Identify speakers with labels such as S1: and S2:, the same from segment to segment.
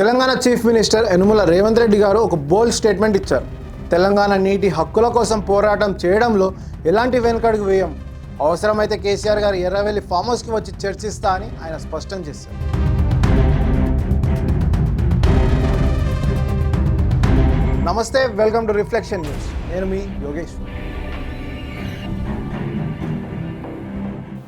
S1: Telangana chief minister Anumula Revanth Reddy గారు ఒక బోల్డ్ statement ఇచ్చారు. తెలంగాణ నీటి హక్కుల కోసం పోరాటం చేయడంలో ఎలాంటి వెనుకడుగు వేయం? అవసరమైతే కేసీఆర్ గారు ఎర్రవెల్లి ఫామ్ హౌస్కి వచ్చి చర్చిస్తా అని ఆయన స్పష్టం చేశారు. నమస్తే వెల్కమ్ టు రిఫ్లెక్షన్ న్యూస్. నేను మీ యోగేశ్వర్.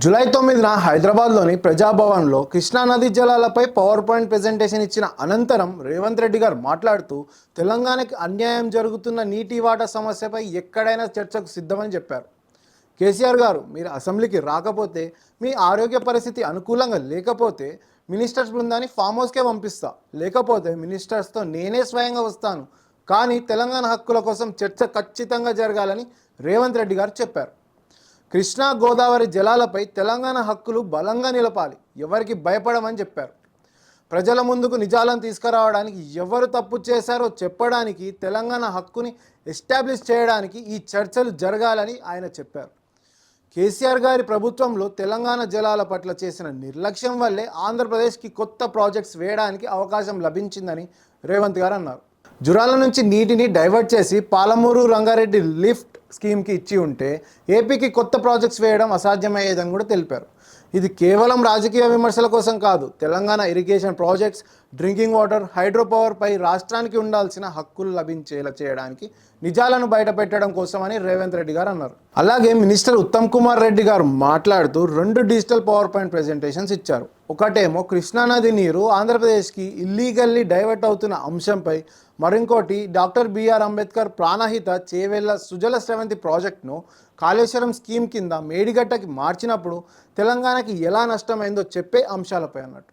S1: జూలై తొమ్మిదిన హైదరాబాద్లోని ప్రజాభవన్లో కృష్ణానది జలాలపై పవర్ పాయింట్ ప్రజెంటేషన్ ఇచ్చిన అనంతరం రేవంత్ రెడ్డి గారు మాట్లాడుతూ తెలంగాణకి అన్యాయం జరుగుతున్న నీటి వాటర్ సమస్యపై ఎక్కడైనా చర్చకు సిద్ధమని చెప్పారు. కేసీఆర్ గారు మీరు అసెంబ్లీకి రాకపోతే మీ ఆరోగ్య పరిస్థితి అనుకూలంగా లేకపోతే మినిస్టర్స్ బృందాన్ని ఫామ్ హౌస్కే పంపిస్తా. లేకపోతే మినిస్టర్స్తో నేనే స్వయంగా వస్తాను. కానీ తెలంగాణ హక్కుల కోసం చర్చ ఖచ్చితంగా జరగాలని రేవంత్ రెడ్డి గారు చెప్పారు. కృష్ణా గోదావరి జలాలపై తెలంగాణ హక్కులు బలంగా నిలపాలి. ఎవరికి భయపడమని చెప్పారు. ప్రజల ముందుకు నిజాలను తీసుకురావడానికి ఎవరు తప్పు చేశారో చెప్పడానికి తెలంగాణ హక్కుని ఎస్టాబ్లిష్ చేయడానికి ఈ చర్చలు జరగాలని ఆయన చెప్పారు. కేసీఆర్ గారి ప్రభుత్వంలో తెలంగాణ జలాల పట్ల చేసిన నిర్లక్ష్యం వల్లే ఆంధ్రప్రదేశ్కి కొత్త ప్రాజెక్ట్స్ వేయడానికి అవకాశం లభించిందని రేవంత్ గారు అన్నారు. జురాల నుంచి నీటిని డైవర్ట్ చేసి పాలమూరు రంగారెడ్డి లిఫ్ట్ స్కీమ్కి ఇచ్చి ఉంటే ఏపీకి కొత్త ప్రాజెక్ట్స్ వేయడం అసాధ్యమయ్యేదని కూడా తెలిపారు. ఇది కేవలం రాజకీయ విమర్శల కోసం కాదు Telangana irrigation projects drinking water hydro power పై రాష్ట్రానికి ఉండాల్సిన హక్కులు లభించేలా చేయడానికి నిజాలను బయటపెట్టడం కోసమని రేవంత్ రెడ్డి గారు అన్నారు. అలాగే మినిస్టర్ ఉత్తమ్ కుమార్ రెడ్డి గారు మాట్లాడుతూ రెండు డిజిటల్ పవర్ పాయింట్ ప్రెజెంటేషన్స్ ఇచ్చారు. ఒకటేమో కృష్ణానది నీరు ఆంధ్రప్రదేశ్కి ఇల్లీగల్లీ డైవర్ట్ అవుతున్న అంశంపై మరింకోటి డాక్టర్ బిఆర్ అంబేద్కర్ ప్రాణహిత చేవెళ్ళ సుజల స్రవంతి ప్రాజెక్టును కాళేశ్వరం స్కీమ్ కింద మేడిగడ్డకి మార్చినప్పుడు తెలంగాణకి ఎలా నష్టమైందో చెప్పే అంశాలపై అన్నట్టు.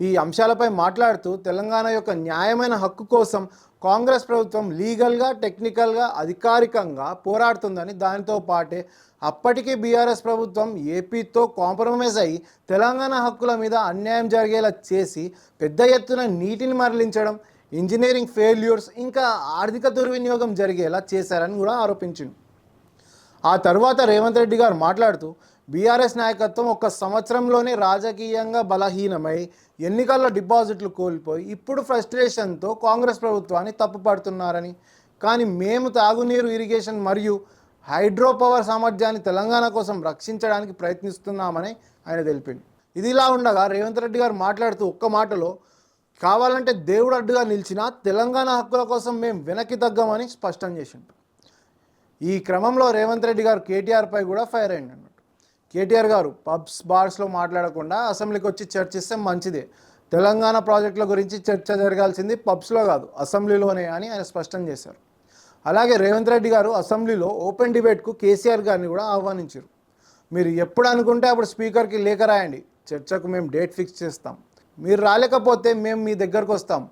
S1: ఈ అంశాలపై మాట్లాడుతూ తెలంగాణ యొక్క న్యాయమైన హక్కు కోసం కాంగ్రెస్ ప్రభుత్వం లీగల్గా టెక్నికల్గా అధికారికంగా పోరాడుతుందని దానితో పాటే అప్పటికే బీఆర్ఎస్ ప్రభుత్వం ఏపీతో కాంప్రమైజ్ అయ్యి తెలంగాణ హక్కుల మీద అన్యాయం జరిగేలా చేసి పెద్ద ఎత్తున నీటిని మరలించడం ఇంజనీరింగ్ ఫెయిల్యూర్స్ ఇంకా ఆర్థిక దుర్వినియోగం జరిగేలా చేశారని కూడా ఆరోపించింది. ఆ తర్వాత రేవంత్ రెడ్డి గారు మాట్లాడుతూ బీఆర్ఎస్ నాయకత్వం ఒక సంవత్సరంలోనే రాజకీయంగా బలహీనమై ఎన్నికల్లో డిపాజిట్లు కోల్పోయి ఇప్పుడు ఫ్రస్ట్రేషన్తో కాంగ్రెస్ ప్రభుత్వాన్ని తప్పుపడుతున్నారని. కానీ మేము తాగునీరు ఇరిగేషన్ మరియు హైడ్రో పవర్ సామర్థ్యాన్ని తెలంగాణ కోసం రక్షించడానికి ప్రయత్నిస్తున్నామని ఆయన తెలిపింది ఇది ఇలా ఉండగా రేవంత్ రెడ్డి గారు మాట్లాడుతూ ఒక్క మాటలో కావాలంటే దేవుడు అడ్డుగా నిలిచినా తెలంగాణ హక్కుల కోసం మేము వెనక్కి తగ్గమని స్పష్టం చేసిండు. ఈ క్రమంలో రేవంత్ రెడ్డి గారు కేటీఆర్పై కూడా ఫైర్ అయ్యండి అన్నట్టు. కేటీఆర్ గారు పబ్స్ బార్స్లో మాట్లాడకుండా అసెంబ్లీకి వచ్చి చర్చిస్తే మంచిదే. తెలంగాణ ప్రాజెక్టుల గురించి చర్చ జరగాల్సింది పబ్స్లో కాదు అసెంబ్లీలోనే అని ఆయన స్పష్టం చేశారు. అలాగే రేవంత్ రెడ్డి గారు అసెంబ్లీలో ఓపెన్ డిబేట్కు కేసీఆర్ గారిని కూడా ఆహ్వానించారు. మీరు ఎప్పుడు అనుకుంటే అప్పుడు స్పీకర్కి లేఖ రాయండి. చర్చకు మేము డేట్ ఫిక్స్ చేస్తాం. మీరు రాలేకపోతే మేము మీ దగ్గరకు వస్తాం.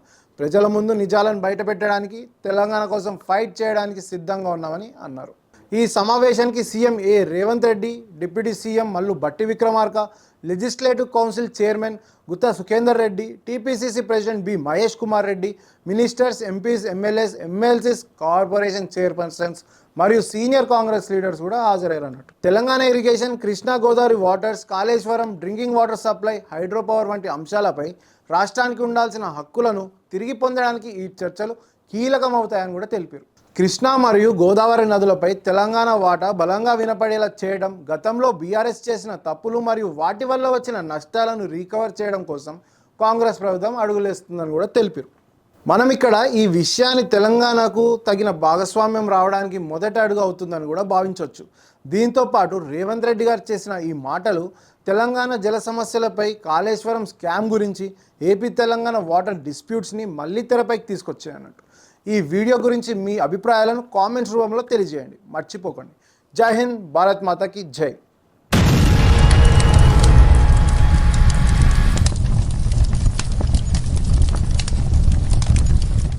S1: ప్రజల ముందు నిజాలను బయటపెట్టడానికి తెలంగాణ కోసం ఫైట్ చేయడానికి సిద్ధంగా ఉన్నామని అన్నారు. ఈ సమావేశానికి CM A. Revanth Reddy deputy CM Mallu Bhatti Vikramarka legislative council chairman Gutha Sukhender Reddy TPCC president B Mahesh Kumar Reddy ministers MPs MLAs MLCs corporation chairpersons మరియు సీనియర్ కాంగ్రెస్ లీడర్స్ కూడా హాజరయ్యారు అన్నట్టు Telangana irrigation Krishna Godavari waters Kaleshwaram drinking water supply hydro power వంటి అంశాలపై రాష్ట్రానికి ఉండాల్సిన హక్కులను తిరిగి పొందడానికి ఈ చర్చలు కీలకమవుతాయని కూడా తెలిపారు. కృష్ణా మరియు గోదావరి నదులపై తెలంగాణ వాటా బలంగా వినపడేలా చేయడం గతంలో బీఆర్ఎస్ చేసిన తప్పులు మరియు వాటి వల్ల వచ్చిన నష్టాలను రీకవర్ చేయడం కోసం కాంగ్రెస్ ప్రభుత్వం అడుగులేస్తుందని కూడా తెలిపారు. మనం ఇక్కడ ఈ విషయాన్ని తెలంగాణకు తగిన భాగస్వామ్యం రావడానికి మొదటి అడుగు అవుతుందని కూడా భావించవచ్చు. దీంతో పాటు రేవంత్ రెడ్డి గారు చేసిన ఈ మాటలు తెలంగాణ జల సమస్యలపై కాళేశ్వరం స్కామ్ గురించి ఏపీ తెలంగాణ వాటర్ డిస్ప్యూట్స్ని మళ్ళీ తెరపైకి తీసుకొచ్చాయన్నట్టు. ఈ వీడియో గురించి మీ అభిప్రాయాలను కామెంట్స్ రూపంలో తెలియజేయండి. మర్చిపోకండి. జై హింద్ భారత్ మాతాకి జై.